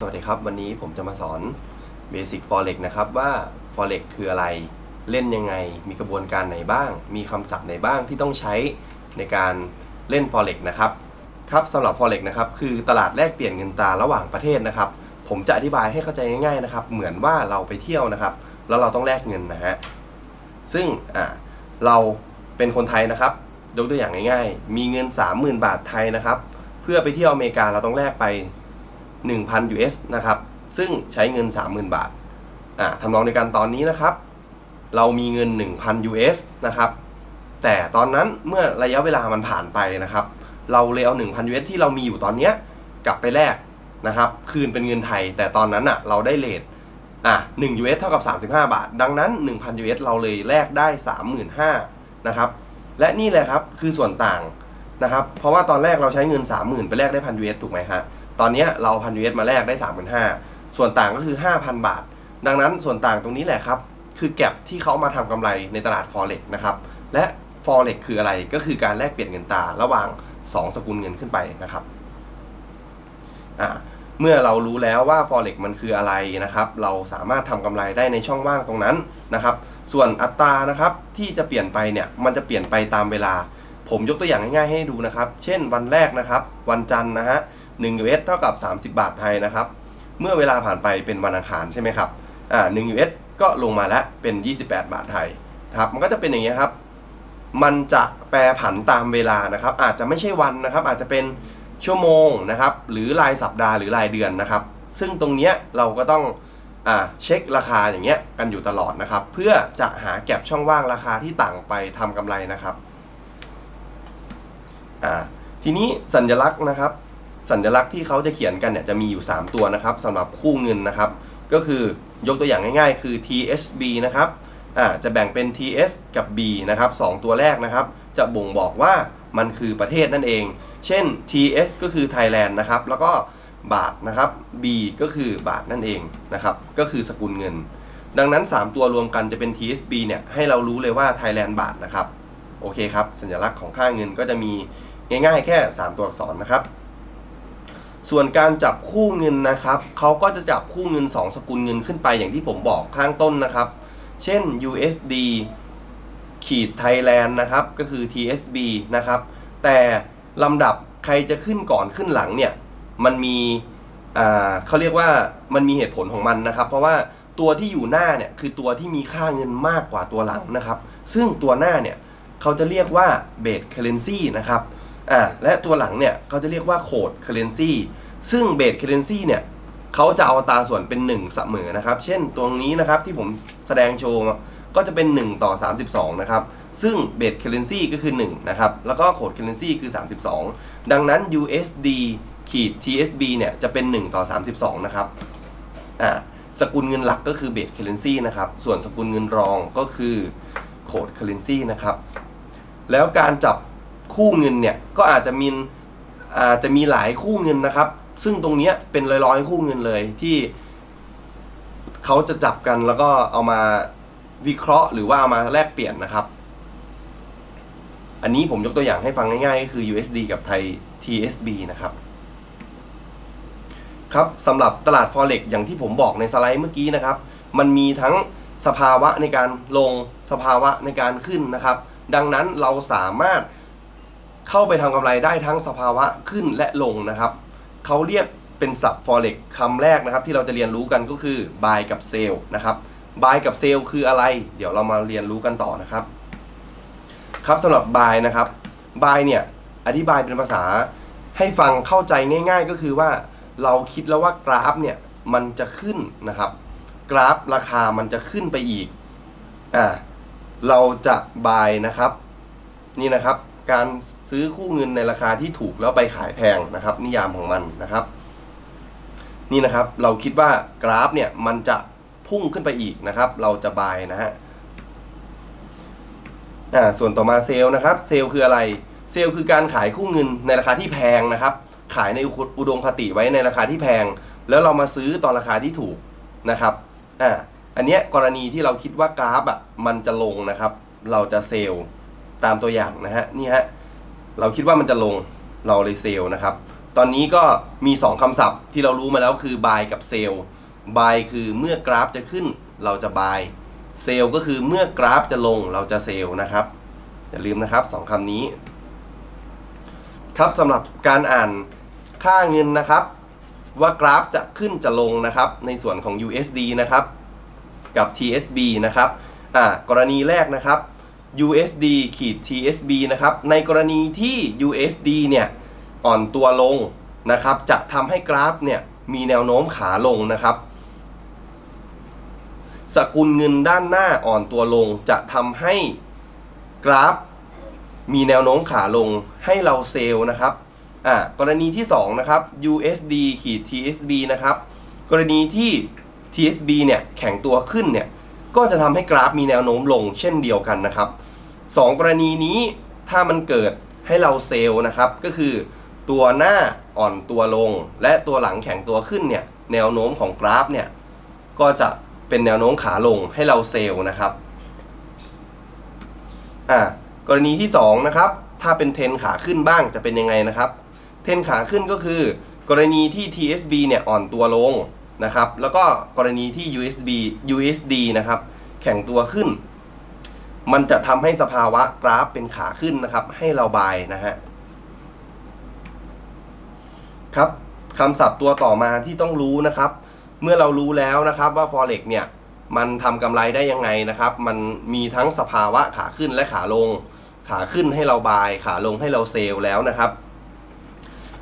สวัสดีครับ วันนี้ผมจะมาสอน Basic Forex นะครับว่า Forex คืออะไรเล่นยังไง มีกระบวนการไหนบ้าง มีคำศัพท์ไหนบ้างที่ต้องใช้ในการเล่น Forex นะครับครับสำหรับ Forex นะครับคือตลาดแลกเปลี่ยนเงินตราระหว่างประเทศนะครับ ผมจะอธิบายให้เข้าใจง่ายๆนะครับ เหมือนว่าเราไปเที่ยวนะครับ แล้วเราต้องแลกเงินนะฮะซึ่งอ่าเราเป็นคนไทยนะครับยกตัวอย่างง่าย ๆ มีเงิน 30,000 บาทไทยนะครับ เพื่อไปเที่ยวอเมริกาเราต้องแลกไป 1,000 US นะครับ ซึ่งใช้เงิน 30,000 บาทอ่าทำนองในการตอนนี้นะครับ เรามีเงิน 1,000 US นะครับ แต่ตอนนั้นเมื่อระยะเวลามันผ่านไปนะครับ เราเลยเอา 1,000 US ที่เรามีอยู่ตอนเนี้ยกลับไปแลกนะครับ คืนเป็นเงินไทย แต่ตอนนั้นอะเราได้เลทอะ1 US เท่ากับ 35 บาท ดังนั้น 1,000 US เราเลยแลกได้ 35,000นะครับ และนี่แหละครับคือส่วนต่างนะครับ เพราะว่าตอนแรกเราใช้เงิน 30,000 ไปแลกได้พัน US ถูกไหมฮะ ตอนนี้เราพัน US มาแลกได้35,000ส่วนต่างก็คือ 5,000 บาท ดังนั้นส่วนต่างตรงนี้แหละครับ คือแก็บที่เขามาทำกำไรในตลาด Forex นะครับ และ Forex คืออะไรก็คือการแลกเปลี่ยนเงินตราระหว่าง 2 สกุลเงินขึ้นไปนะครับอ่าเมื่อเรารู้แล้วว่า Forex มันคืออะไรนะครับ เราสามารถทำกำไรได้ในช่องว่างตรงนั้นนะครับ ส่วนอัตรานะครับที่จะเปลี่ยนไปเนี่ยมันจะเปลี่ยนไปตามเวลา ผมยกตัวอย่างง่ายๆให้ดูนะครับ เช่นวันแรกนะครับ วันจันทร์นะฮะ 1 US เท่ากับ 30 บาทไทยนะครับ เมื่อเวลาผ่านไปเป็นวันอังคารใช่ไหมครับอ่า1 US ก็ลงมาแล้วเป็น 28 บาทไทยครับมันก็จะเป็นอย่างนี้ครับ มันจะแปรผันตามเวลานะครับ อาจจะไม่ใช่วันนะครับ อาจจะเป็นชั่วโมงนะครับ หรือรายสัปดาห์หรือรายเดือนนะครับ ซึ่งตรงเนี้ยเราก็ต้องอ่าเช็คราคาอย่างเงี้ยกันอยู่ตลอดนะครับ เพื่อจะหาแก็บช่องว่างราคาที่ต่างไปทำกำไรนะครับอ่าทีนี้สัญลักษณ์นะครับ สัญลักษณ์ที่เขาจะเขียนกันเนี่ยจะมีอยู่ 3 ตัวนะครับสำหรับคู่เงินนะครับ ก็คือยกตัวอย่างง่ายๆ คือ TSB นะครับอ่าจะแบ่งเป็น TS กับ B นะครับสองตัวแรกนะครับ จะบ่งบอกว่ามันคือประเทศนั่นเอง เช่น TS ก็คือ Thailand นะครับ แล้วก็บาทนะครับ B ก็คือบาทนั่นเองนะครับ ก็คือสกุลเงิน ดังนั้น 3 ตัวรวมกันจะเป็น TSB เนี่ย ให้เรารู้เลยว่า Thailand บาทนะครับ โอเคครับ สัญลักษณ์ของค่าเงินก็จะมีง่ายๆ แค่ 3 ตัวอักษรนะครับ ส่วนการจับคู่เงินนะครับเขาก็จะจับคู่เงิน 2 สกุลเงินขึ้นไปอย่างที่ผมบอกข้างต้นนะครับ เช่น USD ขีด Thailand นะครับ ก็คือ TSB นะครับ แต่ลำดับใครจะขึ้นก่อนขึ้นหลังเนี่ย มันมีเขาเรียกว่ามันมีเหตุผลของมันนะครับ เพราะว่าตัวที่อยู่หน้าเนี่ยคือตัวที่มีค่าเงินมากกว่าตัวหลังนะครับ ซึ่งตัวหน้าเนี่ยเขาจะเรียกว่า base currency นะครับ อ่าและตัวหลังเนี่ยเขาจะเรียกว่าโคดเคเรนซีซึ่งเบสเคเรนซีเนี่ยเขาจะเอาตาส่วนเป็น 1 เสมอนะครับ เช่นตรงนี้นะครับที่ผมแสดงโชว์ก็จะเป็น 1 ต่อ 32 นะครับ ซึ่งเบสเคเรนซีก็คือ 1 นะครับ แล้วก็โคดเคเรนซีคือ 32 ดังนั้น USD ขีด TSB เนี่ยจะเป็น 1 ต่อ 32 นะครับอ่าสกุลเงินหลักก็คือเบสเคเรนซีนะครับ ส่วนสกุลเงินรองก็คือโคดเคเรนซีนะครับ แล้วการจับ คู่เงินเนี่ยก็อาจจะมีอาจจะมีหลายคู่เงินนะครับ ซึ่งตรงนี้เป็นร้อยๆคู่เงินเลยที่เขาจะจับกันแล้วก็เอามาวิเคราะห์ หรือว่าเอามาแลกเปลี่ยนนะครับ อันนี้ผมยกตัวอย่างให้ฟังง่ายๆก็คือ USD กับไทย TSB นะครับครับสำหรับตลาด Forex อย่างที่ผมบอกในสไลด์เมื่อกี้นะครับ มันมีทั้งสภาวะในการลงสภาวะในการขึ้นนะครับ ดังนั้นเราสามารถ เข้าไปทำกำไรได้ทั้งสภาวะขึ้นและลงนะครับเขาเรียกเป็นศัพท์ forex คำแรกนะครับ ที่เราจะเรียนรู้กันก็คือ buy กับ sell นะครับ buy กับ sell คืออะไร เดี๋ยวเรามาเรียนรู้กันต่อนะครับ ครับสำหรับ buy นะครับ buy เนี่ยอธิบายเป็นภาษาให้ฟังเข้าใจง่าย ๆ ก็คือว่าเราคิดแล้วว่ากราฟเนี่ยมันจะขึ้นนะครับ กราฟราคามันจะขึ้นไปอีกอ่าเราจะ buy นะครับ นี่นะครับ การซื้อคู่เงินในราคาที่ถูกแล้วไปขายแพงนะครับ นิยามของมันนะครับ นี่นะครับเราคิดว่ากราฟเนี่ยมันจะพุ่งขึ้นไปอีกนะครับ เราจะบายนะฮะอ่าส่วนต่อมาเซลล์นะครับ เซลล์คืออะไร เซลล์คือการขายคู่เงินในราคาที่แพงนะครับ ขายในอุดมคติไว้ในราคาที่แพง แล้วเรามาซื้อตอนราคาที่ถูกนะครับอ่าอันเนี้ยกรณีที่เราคิดว่ากราฟอะมันจะลงนะครับ เราจะเซลล์ ตามตัวอย่างนะฮะนี่ฮะเราคิดว่ามันจะลงเราเลยเซลนะครับ ตอนนี้ก็มี 2คำศัพท์ที่เรารู้มาแล้วคือ buy กับ sell buy คือเมื่อกราฟจะขึ้นเราจะ buy sell ก็คือเมื่อกราฟจะลงเราจะ sell นะครับ อย่าลืมนะครับสองคำนี้ ครับสำหรับการอ่านค่าเงินนะครับ ว่ากราฟจะขึ้นจะลงนะครับ ในส่วนของ USD นะครับ กับ TSB นะครับอ่ากรณีแรกนะครับ USD ขีด TSB นะครับ ในกรณีที่ USD เนี่ยอ่อนตัวลงนะครับ จะทำให้กราฟเนี่ยมีแนวโน้มขาลงนะครับ สกุลเงินด้านหน้าอ่อนตัวลง จะทำให้กราฟมีแนวโน้มขาลงให้เราเซลล์นะครับอ่ากรณีที่2นะครับ USD ขีด TSB นะครับ กรณีที่ TSB เนี่ยแข็งตัวขึ้นเนี่ย ก็จะทำให้กราฟมีแนวโน้มลงเช่นเดียวกันนะครับสองกรณีนี้ถ้ามันเกิดให้เราเซลล์นะครับ ก็คือตัวหน้าอ่อนตัวลง และตัวหลังแข็งตัวขึ้นเนี่ยแนวโน้มของกราฟเนี่ยก็จะเป็นแนวโน้มขาลงให้เราเซลล์นะครับอ่ากรณีที่2นะครับถ้าเป็นเทนขาขึ้นบ้างจะเป็นยังไงนะครับ เทนขาขึ้นก็คือ กรณีที่ TSB เนี่ยอ่อนตัวลง นะครับ แล้วก็กรณีที่ USB USD นะครับ แข็งตัวขึ้น มันจะทำให้สภาวะกราฟเป็นขาขึ้นนะครับ ให้เราบายนะฮะครับคำศัพท์ตัวต่อมาที่ต้องรู้นะครับ เมื่อเรารู้แล้วนะครับว่า forex เนี่ยมันทำกำไรได้ยังไงนะครับ มันมีทั้งสภาวะขาขึ้นและขาลง ขาขึ้นให้เราบาย ขาลงให้เราเซลล์แล้วนะครับ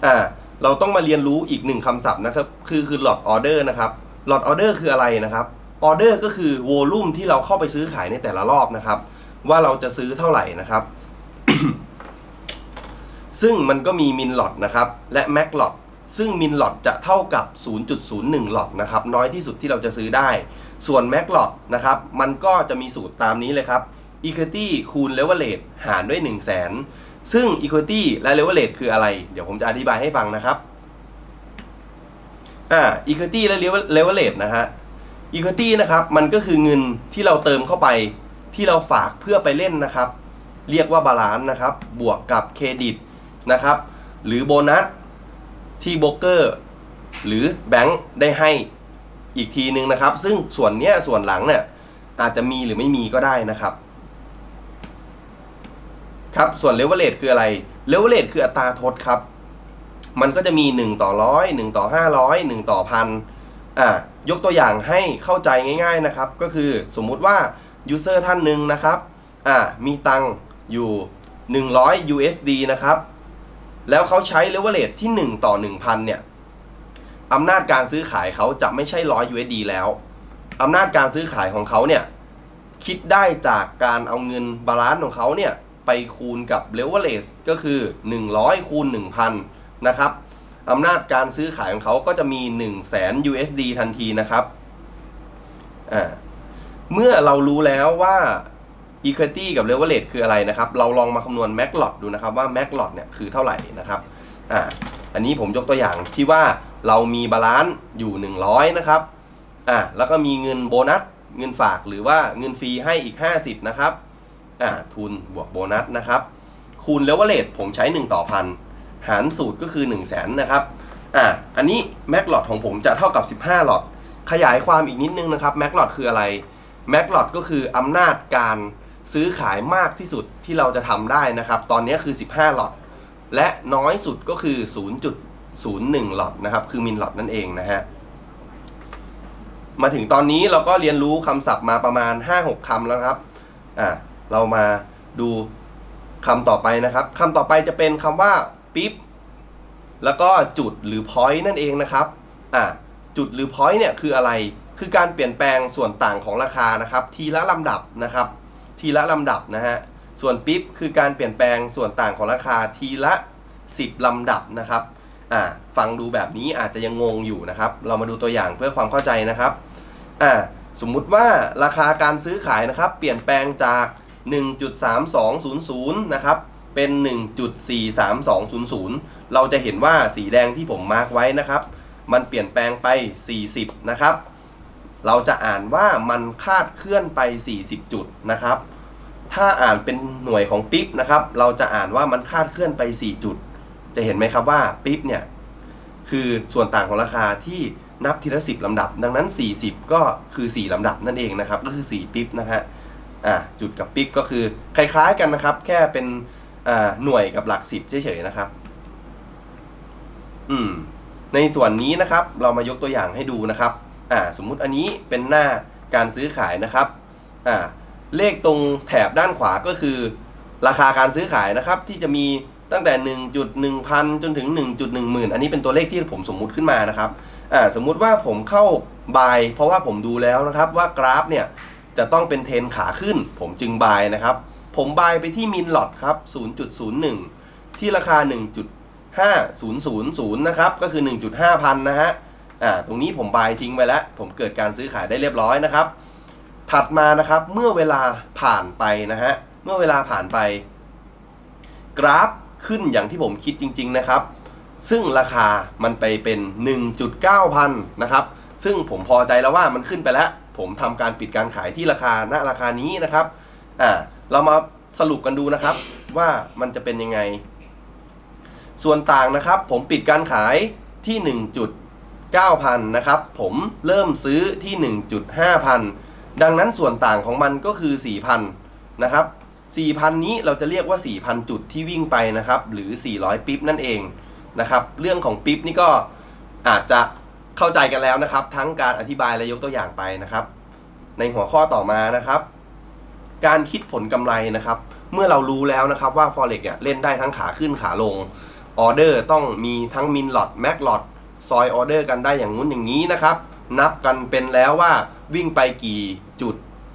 อ่า เราต้องมาเรียนรู้อีกหนึ่งคำศัพท์นะครับ คือคือ lot order นะครับ lot order คืออะไรนะครับ order ก็คือ volume ที่เราเข้าไปซื้อขายในแต่ละรอบนะครับ ว่าเราจะซื้อเท่าไหร่นะครับ ซึ่งมันก็มี min lot นะครับ และ max lot ซึ่ง min lot จะเท่ากับ 0.01 lot นะครับ น้อยที่สุดที่เราจะซื้อได้ ส่วน max lot นะครับ มันก็จะมีสูตรตามนี้เลยครับ equity คูณ leverage หารด้วย 1 0 0 0 0แสน ซึ่ง equity และ leverage คืออะไร เดี๋ยวผมจะอธิบายให้ฟังนะครับอ่า equity และ leverage นะฮะ equity นะครับ มันก็คือเงินที่เราเติมเข้าไปที่เราฝากเพื่อไปเล่นนะครับ เรียกว่าบาลานซ์นะครับ บวกกับเครดิตนะครับ หรือโบนัสที่โบรกเกอร์หรือแบงค์ได้ให้อีกทีนึงนะครับ ซึ่งส่วนเนี้ยส่วนหลังเนี่ยอาจจะมีหรือไม่มีก็ได้นะครับ ครับส่วนเลเวลเลตคืออะไรเลเวลเลตคืออัตราทดครับ มันก็จะมี 1 ต่อร้อย1ต่อ500 1ต่อพันอ่ายกตัวอย่างให้เข้าใจง่ายๆนะครับ ก็คือสมมุติว่ายูเซอร์ท่านหนึ่งนะครับอ่ามีตังค์อยู่ 100 USD นะครับ แล้วเขาใช้เลเวลเลตที่ 1 ต่อ 1,000 เนี่ยอำนาจการซื้อขายเขาจะไม่ใช่ 100 USD แล้วอำนาจการซื้อขายของเขาเนี่ย คิดได้จากการเอาเงินบาลานซ์ของเขาเนี่ย ไปคูณกับ leverage ก็คือ 100 คูณ 1,000 นะครับอำนาจการซื้อขายของเขาก็จะมี 1 0 0 0 0แสน USD ทันทีนะครับ เมื่อเรารู้แล้วว่า equity กับ leverage คืออะไรนะครับ เราลองมาคำนวณ max lot ดูนะครับว่า max lot เนี่ยคือเท่าไหร่นะครับออันนี้ผมยกตัวอย่างที่ว่าเรามีบาลานซ์อยู่ 100 นะครับ แล้วก็มีเงินโบนัส เงินฝากหรือว่าเงินฟรีให้อีก 50 นะครับ อ่าทุนบวกโบนัสนะครับ คูณแล้วว่าเลทผมใช้ 1 ต่อพันหารสูตรก็คือ 1 0 0 0 0แสนนะครับอ่าอันนี้แม็กหลอดของผมจะเท่ากับ 15หลอดขยายความอีกนิดนึงนะครับแม็กหลอดคืออะไรแม็กหลอดก็คืออำนาจการซื้อขายมากที่สุดที่เราจะทำได้นะครับ ตอนนี้คือ 15หลอดและน้อยสุดก็คือ 0.01หลอดนะครับ คือมินหลอดนั่นเองนะฮะมาถึงตอนนี้เราก็เรียนรู้คำศัพท์มาประมาณ 5-6คำแล้วครับอ่า เรามาดูคำต่อไปนะครับคำต่อไปจะเป็นคำว่าปิ๊บแล้วก็จุดหรือ point นั่นเองนะครับอ่าจุดหรือ point เนี่ยคืออะไร คือการเปลี่ยนแปลงส่วนต่างของราคานะครับ ทีละลำดับนะครับ ทีละลำดับนะฮะส่วนปิ๊บคือการเปลี่ยนแปลงส่วนต่างของราคาทีละ 10 ลำดับนะครับอ่าฟังดูแบบนี้อาจจะยังงงอยู่นะครับ เรามาดูตัวอย่างเพื่อความเข้าใจนะครับอ่าสมมุติว่าราคาการซื้อขายนะครับ เปลี่ยนแปลงจาก 1.3200 นะครับ เป็น 1.43200 เราจะเห็นว่าสีแดงที่ผมมาร์กไว้นะครับ มันเปลี่ยนแปลงไป 40 นะครับ เราจะอ่านว่ามันคาดเคลื่อนไป 40 จุดนะครับ ถ้าอ่านเป็นหน่วยของปิ๊บนะครับ เราจะอ่านว่ามันคาดเคลื่อนไป 4 จุด จะเห็นไหมครับว่าปิ๊บเนี่ย คือส่วนต่างของราคาที่นับทีละสิบลำดับ ดังนั้น 40 ก็คือ 4ลำดับนั่นเองนะครับ ก็คือ 4 ปิ๊บนะฮะ อ่าจุดกับปิ๊บก็คือคล้ายๆกันนะครับ แค่เป็นอ่าหน่วยกับหลักสิบเฉยๆนะครับ อืม ในส่วนนี้นะครับ เรามายกตัวอย่างให้ดูนะครับ อ่า สมมุติอันนี้เป็นหน้าการซื้อขายนะครับ อ่า เลขตรงแถบด้านขวาก็คือ ราคาการซื้อขายนะครับ ที่จะมีตั้งแต่ 1.1พันจนถึง 1.1หมื่นอันนี้เป็นตัวเลขที่ผมสมมุติขึ้นมานะครับ อ่า สมมุติว่าผมเข้าบายเพราะว่าผมดูแล้วนะครับว่ากราฟเนี่ย จะต้องเป็นเทนขาขึ้น ผมจึงบายนะครับ ผมบายไปที่มินลอตครับ 0.01 ที่ราคา 1.5000 นะครับ ก็คือ 1.5 พันนะฮะ อ่า ตรงนี้ผมบายทิ้งไปแล้ว ผมเกิดการซื้อขายได้เรียบร้อยนะครับ ถัดมานะครับ เมื่อเวลาผ่านไปนะฮะ เมื่อเวลาผ่านไป กราฟขึ้นอย่างที่ผมคิดจริง ๆ นะครับ ซึ่งราคามันไปเป็น 1.9 พันนะครับ ซึ่งผมพอใจแล้วว่ามันขึ้นไปแล้ว ผมทำการปิดการขายที่ราคาณราคานี้นะครับอ่าเรามาสรุปกันดูนะครับ ว่ามันจะเป็นยังไง ส่วนต่างนะครับ ผมปิดการขายที่ 1.9พันนะครับ ผมเริ่มซื้อที่ 1.5พันดังนั้นส่วนต่างของมันก็คือ 4,000 นะครับ 4,000 นี้เราจะเรียกว่า 4,000 จุดที่วิ่งไปนะครับ หรือ 400 ปิ๊บนั่นเองนะครับ เรื่องของปิ๊บนี่ก็อาจจะ เข้าใจกันแล้วนะครับ ทั้งการอธิบายและยกตัวอย่างไปนะครับ ในหัวข้อต่อมานะครับ การคิดผลกำไรนะครับ เมื่อเรารู้แล้วนะครับว่า Forex เนี่ยเล่นได้ทั้งขาขึ้นขาลงออเดอร์ต้องมีทั้งมินลอตแม็กลอตซอยออเดอร์กันได้อย่างงู้นอย่างนี้นะครับ นับกันเป็นแล้วว่าวิ่งไปกี่จุด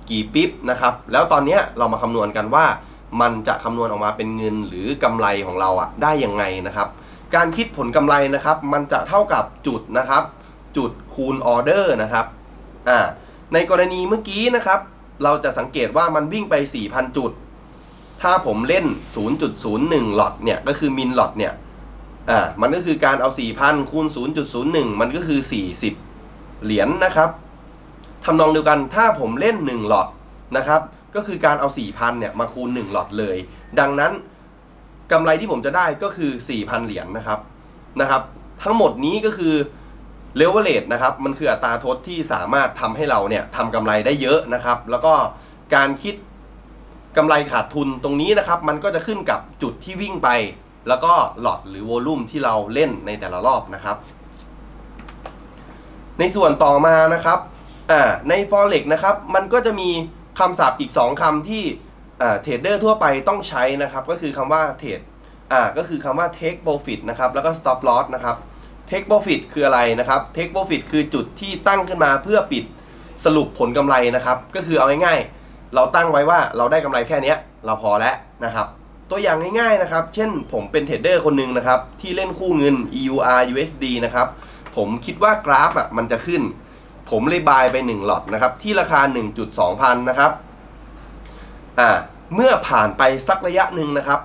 กี่ปิ๊บนะครับแล้วตอนนี้เรามาคำนวณกันว่ามันจะคำนวณออกมาเป็นเงินหรือกำไรของเราอะได้ยังไงนะครับ การคิดผลกำไรนะครับ มันจะเท่ากับจุดนะครับ จุดคูณออเดอร์นะครับอ่าในกรณีเมื่อกี้นะครับ เราจะสังเกตว่ามันวิ่งไป 4,000 จุด ถ้าผมเล่น 0.01 หลอตเนี่ย ก็คือมินหลอตเนี่ยอ่ามันก็คือการเอา 4,000 คูณ 0.01 มันก็คือ 40 เหรียญนะครับทำนองเดียวกันถ้าผมเล่น 1 หลอตนะครับ ก็คือการเอา 4,000 เนี่ย มาคูณ 1 หลอตเลย ดังนั้นกำไรที่ผมจะได้ก็คือ 4,000 เหรียญนะครับนะครับ ทั้งหมดนี้ก็คือ เลเวลเลตนะครับมันคืออัตราทดที่สามารถทำให้เราเนี่ยทำกำไรได้เยอะนะครับ แล้วก็การคิดกำไรขาดทุนตรงนี้นะครับ มันก็จะขึ้นกับจุดที่วิ่งไป แล้วก็หลอดหรือโวลุ่มที่เราเล่นในแต่ละรอบนะครับ ในส่วนต่อมานะครับใน forex นะครับ มันก็จะมีคำศัพท์อีก 2คำที่เทรดเดอร์ทั่วไปต้องใช้นะครับ ก็คือคำว่าเทรดอ่าก็คือคำว่า take profit นะครับ แล้วก็ stop loss นะครับ take profit คืออะไรนะครับ take profit คือจุดที่ตั้งขึ้นมาเพื่อปิดสรุปผลกำไรนะครับ ก็คือเอาง่ายๆ เราตั้งไว้ว่าเราได้กำไรแค่นี้เราพอแล้วนะครับ ตัวอย่างง่ายๆนะครับ เช่นผมเป็นเทรดเดอร์คนหนึ่งนะครับ ที่เล่นคู่เงิน EUR USD นะครับ ผมคิดว่ากราฟอะมันจะขึ้น ผมเลยบายไป1หลอตนะครับ ที่ราคา 1.2 พันนะครับอ่าเมื่อผ่านไปสักระยะหนึ่งนะครับ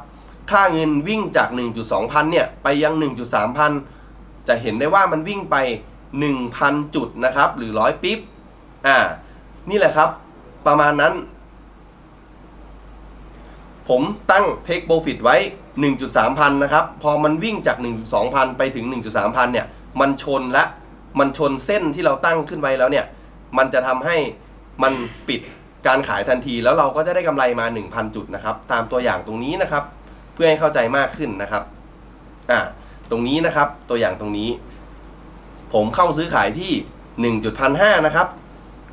ค่าเงินวิ่งจาก 1.2 พันเนี่ย ไปยัง 1.3 พัน จะเห็นได้ว่ามันวิ่งไป 1,000 จุดนะครับ หรือ 100 ปิ๊บอ่า นี่แหละครับ ประมาณนั้น ผมตั้ง Take Profit ไว้ 1.3 พันนะครับ พอมันวิ่งจาก 1.2 พันไปถึง 1.3 พันเนี่ย มันชนและ มันชนเส้นที่เราตั้งขึ้นไว้แล้วเนี่ย มันจะทำให้มันปิดการขายทันทีแล้วเราก็จะได้กำไรมา 1,000 จุดนะครับ ตามตัวอย่างตรงนี้นะครับ เพื่อให้เข้าใจมากขึ้นนะครับ อ่า ตรงนี้นะครับ ตัวอย่างตรงนี้ ผมเข้าซื้อขายที่ 1.15 นะครับ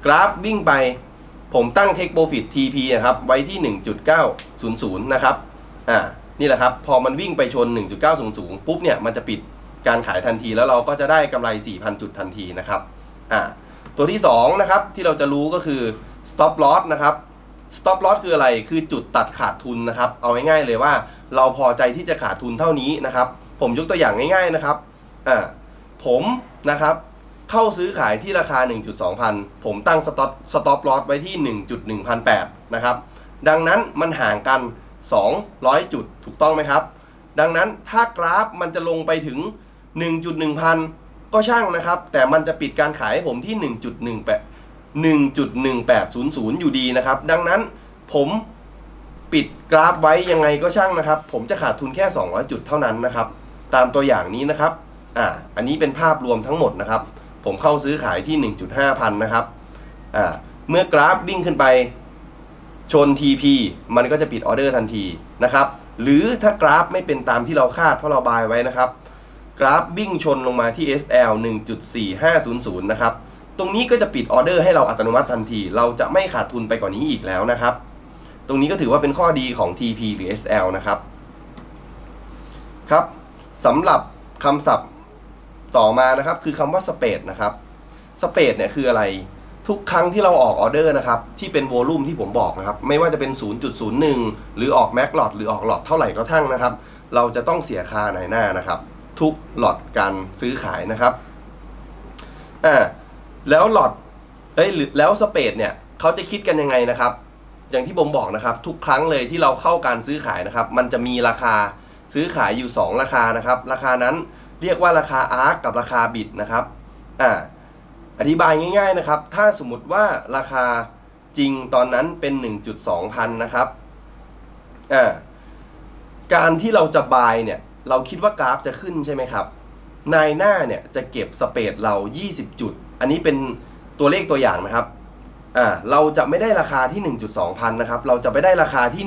กราฟวิ่งไป ผมตั้ง Take Profit TP นะครับ ไว้ที่ 1.900 นะครับ อ่า นี่แหละครับ พอมันวิ่งไปชน 1.900 ปุ๊บเนี่ย มันจะปิดการขายทันทีแล้วเราก็จะได้กำไร 4,000 จุดทันทีนะครับ อ่า ตัวที่ 2 นะครับ ที่เราจะรู้ก็คือ Stop Loss นะครับ Stop Loss คืออะไร คือจุดตัดขาดทุนนะครับ เอาง่ายๆเลยว่าเราพอใจที่จะขาดทุนเท่านี้นะครับ ผมยกตัวอย่างง่ายๆนะครับอ่าผมนะครับเข้าซื้อขายที่ราคา 1.2 พัน ผมตั้งสต็อปสต็อปลอสไว้ที่ 1.1,800นะครับ ดังนั้นมันห่างกัน 200 จุดถูกต้องไหมครับ ดังนั้นถ้ากราฟมันจะลงไปถึง 1.1 พันก็ช่างนะครับ แต่มันจะปิดการขายให้ผมที่ 1.18 1.1800 อยู่ดีนะครับ ดังนั้นผมปิดกราฟไว้ยังไงก็ช่างนะครับ ผมจะขาดทุนแค่ 200 จุดเท่านั้นนะครับ ตามตัวอย่างนี้นะครับ อ่า อันนี้เป็นภาพรวมทั้งหมดนะครับ ผมเข้าซื้อขายที่ 1.5 พันนะครับ อ่า เมื่อกราฟวิ่งขึ้นไปชน TP มันก็จะปิดออเดอร์ทันทีนะครับ หรือถ้ากราฟไม่เป็นตามที่เราคาดเพราะเราบายไว้นะครับ กราฟวิ่งชนลงมาที่ SL 1.4500 นะครับ ตรงนี้ก็จะปิดออเดอร์ให้เราอัตโนมัติทันที เราจะไม่ขาดทุนไปกว่านี้อีกแล้วนะครับ ตรงนี้ก็ถือว่าเป็นข้อดีของ TP หรือ SL นะครับ ครับ สำหรับคำศัพท์ต่อมานะครับ คือคำว่าสเปดนะครับสเปดเนี่ยคืออะไรทุกครั้งที่เราออกออเดอร์นะครับ ที่เป็นโวลูมที่ผมบอกนะครับ ไม่ว่าจะเป็น 0.01 หรือออกแม็กหลอดหรือออกหลอดเท่าไหร่ก็ทั้งนะครับ เราจะต้องเสียค่าในหน้านะครับ ทุกหลอดการซื้อขายนะครับอ่าแล้วหลอดเอ้ยหรือแล้วสเปดเนี่ยเขาจะคิดกันยังไงนะครับ อย่างที่ผมบอกนะครับ ทุกครั้งเลยที่เราเข้าการซื้อขายนะครับ มันจะมีราคา ซื้อขายอยู่ 2 ราคานะครับ ราคานั้นเรียกว่าราคาอาร์กับราคาบิดนะครับอ่าอธิบายง่าย ๆนะครับ ถ้าสมมติว่าราคาจริงตอนนั้นเป็น 1.2 พันนะครับอ่าการที่เราจะบายเนี่ย เราคิดว่ากราฟจะขึ้นใช่ไหมครับ นายหน้าเนี่ยจะเก็บสเปดเรา 20 จุด อันนี้เป็นตัวเลขตัวอย่างนะครับอ่าเราจะไม่ได้ราคาที่ 1.2 พันนะครับ เราจะไปได้ราคาที่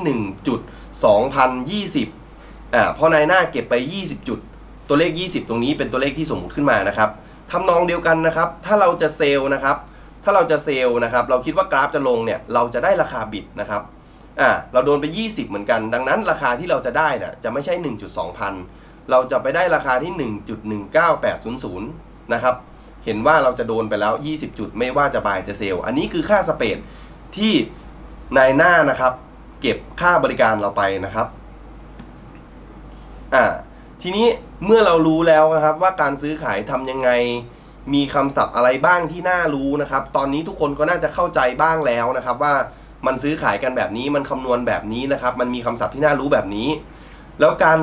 1.2020 อ่าพราะนายหน้าเก็บไป 20 จุด ตัวเลข 20 ตรงนี้เป็นตัวเลขที่สมมุติขึ้นมานะครับทำนองเดียวกันนะครับ ถ้าเราจะเซลล์นะครับ ถ้าเราจะเซลล์นะครับ เราคิดว่ากราฟจะลงเนี่ย เราจะได้ราคาบิดนะครับ อ่า เราโดนไป 20 เหมือนกัน ดังนั้นราคาที่เราจะได้เนี่ยจะไม่ใช่ 1.2 พัน เราจะไปได้ราคาที่ 1.19800 นะครับ เห็นว่าเราจะโดนไปแล้ว 20 จุด ไม่ว่าจะบายจะเซลล์ อันนี้คือค่าสเปดที่นายหน้านะครับ เก็บค่าบริการเราไปนะครับ อ่าทีนี้เมื่อเรารู้แล้วนะครับว่าการซื้อขายทำยังไง มีคำศัพท์อะไรบ้างที่น่ารู้นะครับ ตอนนี้ทุกคนก็น่าจะเข้าใจบ้างแล้วนะครับว่ามันซื้อขายกันแบบนี้มันคำนวณแบบนี้นะครับ มันมีคำศัพท์ที่น่ารู้แบบนี้ แล้วการ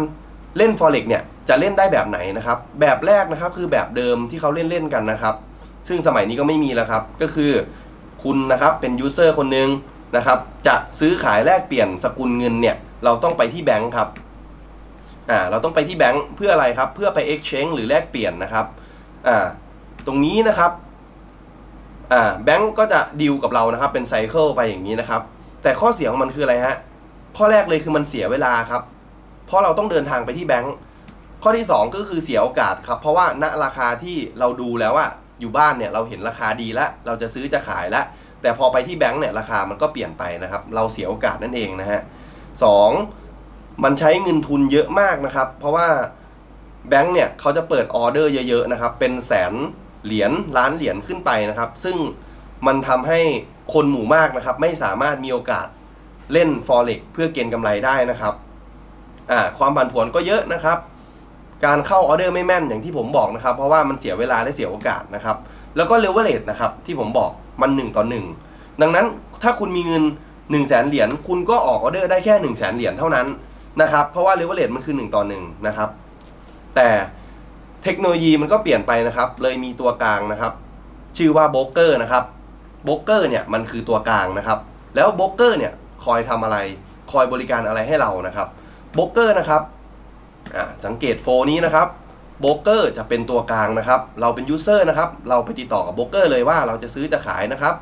เล่น forex เนี่ยจะเล่นได้แบบไหนนะครับ แบบแรกนะครับคือแบบเดิมที่เขาเล่นเล่นกันนะครับ ซึ่งสมัยนี้ก็ไม่มีแล้วครับ ก็คือคุณนะครับเป็นยูเซอร์คนหนึ่งนะครับ จะซื้อขายแลกเปลี่ยนสกุลเงินเนี่ยเราต้องไปที่แบงก์ครับ อ่าเราต้องไปที่แบงก์เพื่ออะไรครับ เพื่อไป exchange หรือแลกเปลี่ยนนะครับอ่าตรงนี้นะครับอ่าแบงก์ก็จะดีลกับเรานะครับ เป็นไซเคิลไปอย่างนี้นะครับ แต่ข้อเสียของมันคืออะไรฮะข้อแรกเลยคือมันเสียเวลาครับ เพราะเราต้องเดินทางไปที่แบงก์ข้อที่ 2 ก็คือเสียโอกาสครับ เพราะว่าณราคาที่เราดูแล้วอะอยู่บ้านเนี่ยเราเห็นราคาดีแล้วเราจะซื้อจะขายแล้วแต่พอไปที่แบงก์เนี่ยราคามันก็เปลี่ยนไปนะครับ เราเสียโอกาสนั่นเองนะฮะสอง มันใช้เงินทุนเยอะมากนะครับ เพราะว่าแบงก์เนี่ยเขาจะเปิดออเดอร์เยอะๆนะครับ เป็นแสนเหรียญล้านเหรียญขึ้นไปนะครับ ซึ่งมันทำให้คนหมู่มากนะครับ ไม่สามารถมีโอกาสเล่น forex เพื่อเก็งกำไรได้นะครับอ่าความผันผวนก็เยอะนะครับ การเข้าออเดอร์ไม่แม่นอย่างที่ผมบอกนะครับ เพราะว่ามันเสียเวลาและเสียโอกาสนะครับ แล้วก็เลเวลเลตนะครับที่ผมบอกมัน 1 ต่อ 1 ดังนั้นถ้าคุณมีเงิน 1 0 0 0 0แสนเหรียญคุณก็ออกออเดอร์ได้แค่ 1 0 0 0 0แสนเหรียญเท่านั้น นะครับ เพราะว่าเลเวลเลตมันคือ 1 ต่อ 1 นะครับ แต่เทคโนโลยีมันก็เปลี่ยนไปนะครับ เลยมีตัวกลางนะครับ ชื่อว่าโบรกเกอร์นะครับโบรกเกอร์เนี่ยมันคือตัวกลางนะครับ แล้วโบรกเกอร์เนี่ยคอยทำอะไร คอยบริการอะไรให้เรานะครับโบรกเกอร์นะครับสังเกตโฟนี้นะครับโบรกเกอร์จะเป็นตัวกลางนะครับ เราเป็นยูเซอร์นะครับ เราไปติดต่อกับโบรกเกอร์เลยว่าเราจะซื้อจะขายนะครับ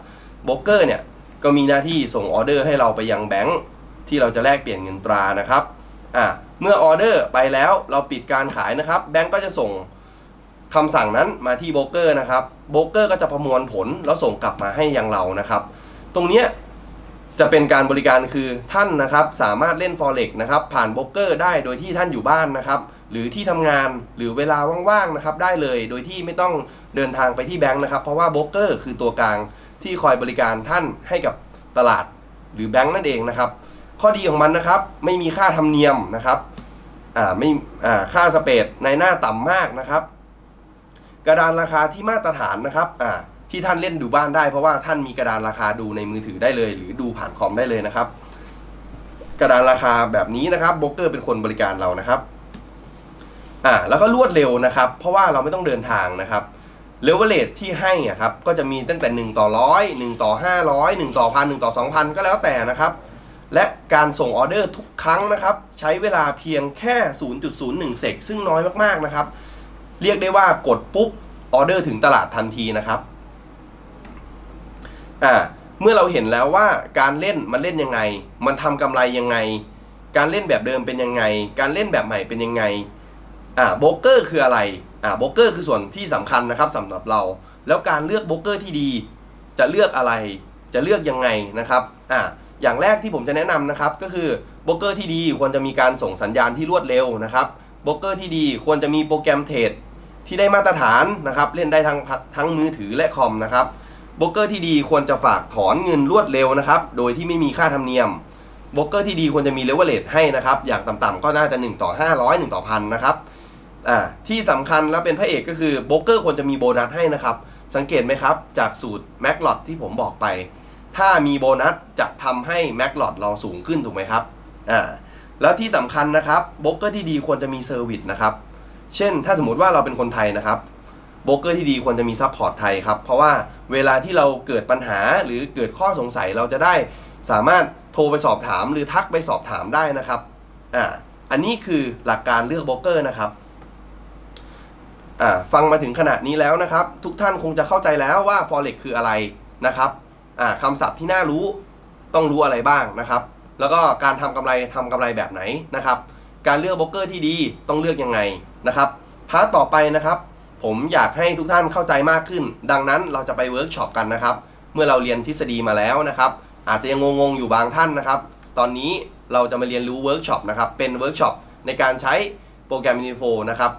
โบรกเกอร์เนี่ยก็มีหน้าที่ส่งออเดอร์ให้เราไปยังแบงค์ที่เราจะแลกเปลี่ยนเงินตรานะครับ อ่าเมื่อออเดอร์ไปแล้วเราปิดการขายนะครับแบงค์ก็จะส่งคำสั่งนั้นมาที่โบรกเกอร์นะครับโบรกเกอร์ก็จะประมวลผลแล้วส่งกลับมาให้ยังเรานะครับ ตรงเนี้ยจะเป็นการบริการคือท่านนะครับสามารถเล่น forex นะครับผ่านโบรกเกอร์ได้โดยที่ท่านอยู่บ้านนะครับ หรือที่ทำงานหรือเวลาว่างๆนะครับได้เลยโดยที่ไม่ต้องเดินทางไปที่แบงค์นะครับเพราะว่าโบรกเกอร์คือตัวกลางที่คอยบริการท่านให้กับตลาดหรือแบงค์นั่นเองนะครับ ข้อดีของมันนะครับ ไม่มีค่าธรรมเนียมนะครับอ่าไม่อ่าค่าสเปดในหน้าต่ำมากนะครับ กระดานราคาที่มาตรฐานนะครับอ่าที่ท่านเล่นดูบ้านได้เพราะว่าท่านมีกระดานราคาดูในมือถือได้เลย หรือดูผ่านคอมได้เลยนะครับ กระดานราคาแบบนี้นะครับโบรกเกอร์เป็นคนบริการเรานะครับอ่าแล้วก็รวดเร็วนะครับ เพราะว่าเราไม่ต้องเดินทางนะครับเลเวลเลทที่ให้อะครับก็จะมีตั้งแต่ 1 ต่อร้อย1ต่อ500 1ต่อพัน1ต่อ2,000 ก็แล้วแต่นะครับ และการส่งออเดอร์ทุกครั้งนะครับ ใช้เวลาเพียงแค่ 0.01 เซกซึ่งน้อยมากๆนะครับ เรียกได้ว่ากดปุ๊บออเดอร์ถึงตลาดทันทีนะครับอ่าเมื่อเราเห็นแล้วว่าการเล่นมันเล่นยังไง มันทำกำไรยังไง การเล่นแบบเดิมเป็นยังไง การเล่นแบบใหม่เป็นยังไงอ่าโบกเกอร์คืออะไรอ่าโบกเกอร์คือส่วนที่สำคัญนะครับสำหรับเรา แล้วการเลือกโบกเกอร์ที่ดี จะเลือกอะไร จะเลือกยังไงนะครับอ่า อย่างแรกที่ผมจะแนะนำนะครับก็คือโบรกเกอร์ที่ดีควรจะมีการส่งสัญญาณที่รวดเร็วนะครับโบรกเกอร์ที่ดีควรจะมีโปรแกรมเทรดที่ได้มาตรฐานนะครับเล่นได้ทั้งทั้งมือถือและคอมนะครับโบรกเกอร์ที่ดีควรจะฝากถอนเงินรวดเร็วนะครับโดยที่ไม่มีค่าธรรมเนียมโบรกเกอร์ที่ดีควรจะมีเลเวลเลตให้นะครับอย่างต่ำๆก็น่าจะ1ต่อ500 1ต่อพันนะครับอ่าที่สำคัญและเป็นพระเอกก็คือโบรกเกอร์ควรจะมีโบนัสให้นะครับสังเกตไหมครับจากสูตรแม็กลอดที่ผมบอกไป ถ้ามีโบนัสจะทำให้แม็กหลอดเราสูงขึ้นถูกไหมครับอ่าแล้วที่สำคัญนะครับโบรกเกอร์ที่ดีควรจะมีเซอร์วิสนะครับเช่น ถ้าสมมติว่าเราเป็นคนไทยนะครับโบรกเกอร์ที่ดีควรจะมีซัพพอร์ตไทยครับเพราะว่าเวลาที่เราเกิดปัญหาหรือเกิดข้อสงสัยเราจะได้สามารถโทรไปสอบถามหรือทักไปสอบถามได้นะครับอ่าอันนี้คือหลักการเลือกโบรกเกอร์นะครับอ่าฟังมาถึงขนาดนี้แล้วนะครับ ทุกท่านคงจะเข้าใจแล้วว่า forex คืออะไรนะครับ คำศัพท์ที่น่ารู้ต้องรู้อะไรบ้างนะครับ แล้วก็การทำกำไรทำกำไรแบบไหนนะครับ การเลือกโบรกเกอร์ที่ดีต้องเลือกยังไงนะครับพาร์ทต่อไปนะครับ ผมอยากให้ทุกท่านเข้าใจมากขึ้น ดังนั้นเราจะไปเวิร์กช็อปกันนะครับ เมื่อเราเรียนทฤษฎีมาแล้วนะครับ อาจจะยังงงๆอยู่บางท่านนะครับ ตอนนี้เราจะมาเรียนรู้เวิร์กช็อปนะครับ เป็นเวิร์กช็อปในการใช้โปรแกรม Info นะครับ